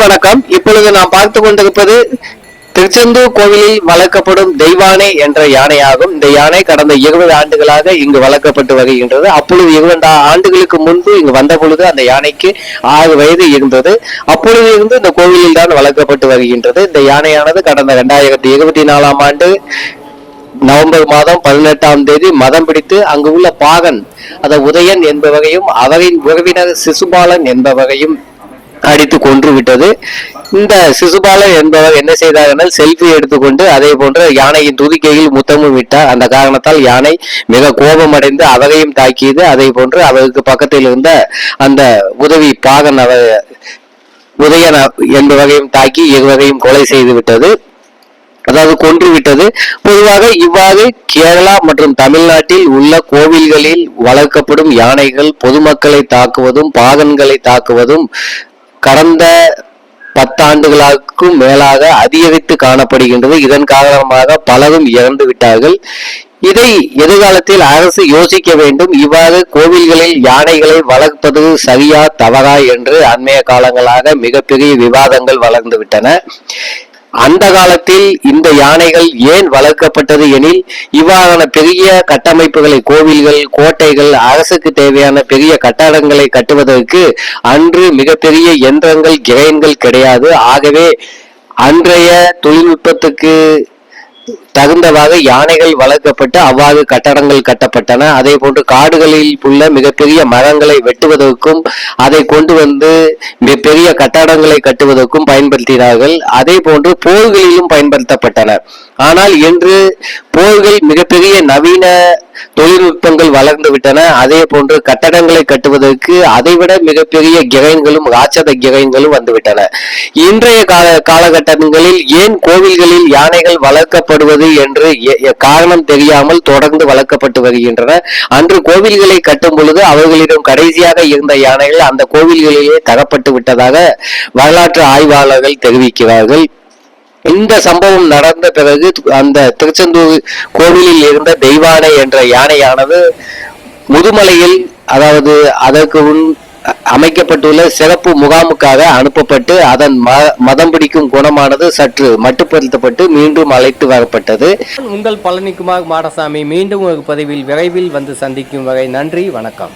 வணக்கம். இப்பொழுது நாம் பார்த்து கொண்டிருப்பது திருச்செந்தூர் கோவிலில் வளர்க்கப்படும் தெய்வானை என்ற யானையாகும். இந்த யானை கடந்த இருபது ஆண்டுகளாக இங்கு வளர்க்கப்பட்டு வருகின்றது. அப்பொழுது இருபது ஆண்டுகளுக்கு முன்பு இங்கு வந்த பொழுது அந்த யானைக்கு ஆறு வயது இருந்தது. அப்பொழுது இருந்து இந்த கோவிலில் தான் வளர்க்கப்பட்டு வருகின்றது. இந்த யானையானது கடந்த இரண்டாயிரத்தி இருபத்தி நாலாம் ஆண்டு நவம்பர் மாதம் பதினெட்டாம் தேதி மதம் பிடித்து அங்கு உள்ள பாகன் அத உதயன் என்பவகையும் அவரின் உறவினர் சிசுபாலன் என்பவரையும் அடித்து கொன்று விட்டது. இந்த சிசுபாலன் என்பவர் என்ன செய்தார் என்றால் செல்ஃபி எடுத்துக்கொண்டு அதே போன்று யானையின் துதிக்கையில் முத்தமும் விட்டார். அந்த காரணத்தால் யானை மிக கோபமடைந்து அவரையும் தாக்கியது. அதே போன்று அவருக்கு பக்கத்தில் இருந்த அந்த உதவி பாகன் அவர் உதயன் என்பவரையும் தாக்கி இருவரையும் கொலை செய்து விட்டது. அதாவது கொன்று விட்டது. பொதுவாக இவ்வாறு கேரளா மற்றும் தமிழ்நாட்டில் உள்ள கோவில்களில் வளர்க்கப்படும் யானைகள் பொதுமக்களை தாக்குவதும் பாகன்களை தாக்குவதும் கடந்த பத்தாண்டுகளுக்கும் மேலாக அதிகரித்து காணப்படுகின்றது. இதன் காரணமாக பலரும் இறந்து விட்டார்கள். இதை எதிர்காலத்தில் அரசு யோசிக்க வேண்டும். இவ்வாறு கோவில்களில் யானைகளை வளர்ப்பது சரியா தவறா என்று அண்மைய காலங்களாக மிகப்பெரிய விவாதங்கள் வளர்ந்து விட்டன. அந்த காலத்தில் இந்த யானைகள் ஏன் வளர்க்கப்பட்டது எனில் இவ்வாறான பெரிய கட்டமைப்புகளை கோவில்கள் கோட்டைகள் அரசுக்கு தேவையான பெரிய கட்டடங்களை கட்டுவதற்கு அன்று மிகப்பெரிய எந்திரங்கள் கிரைன்கள் கிடையாது. ஆகவே அன்றைய தொழில்நுட்பத்துக்கு தகுந்தவாக யானைகள் வளர்க்கப்பட்டு அவ்வாறு கட்டடங்கள் கட்டப்பட்டன. அதே போன்று காடுகளில் உள்ள மிகப்பெரிய மரங்களை வெட்டுவதற்கும் அதை கொண்டு வந்து பெரிய கட்டடங்களை கட்டுவதற்கும் பயன்படுத்தினார்கள். அதே போன்று போர்களிலும் பயன்படுத்தப்பட்டன. ஆனால் இன்று போர்கள் மிகப்பெரிய நவீன தொழில்நுட்பங்கள் வளர்ந்து விட்டன. அதே போன்று கட்டடங்களை கட்டுவதற்கு அதைவிட மிகப்பெரிய கிரைன்களும் ராட்சத கிரைன்களும் வந்துவிட்டன இன்றைய கால காலகட்டங்களில் ஏன் கோவில்களில் யானைகள் வளர்க்கப்படுவது என்று எ- எ- காரணம் தெரியாமல் தொடர்ந்து வளர்க்கப்பட்டு வருகின்றன? அன்று கோவில்களை கட்டும் பொழுது அவர்களிடம் கடைசியாக இருந்த யானைகள் அந்த கோவில்களிலே தகப்பட்டு விட்டதாக வரலாற்று ஆய்வாளர்கள் தெரிவிக்கிறார்கள். இந்த சம்பவம் நடந்த பிறகு அந்த திருச்செந்தூர் கோவிலில் இருந்த தெய்வானை என்ற யானையானது முதுமலையில் அதாவது அதற்கு முன் அமைக்கப்பட்டுள்ள சிறப்பு முகாமுக்காக அனுப்பப்பட்டு அதன் ம- மதம் பிடிக்கும் குணமானது சற்று மட்டுப்படுத்தப்பட்டு மீண்டும் அழைத்து வரப்பட்டது. உங்கள் பழனிக்குமார் மாடசாமி மீண்டும் ஒரு பதிவில் விரைவில் வந்து சந்திக்கும் வரை நன்றி வணக்கம்.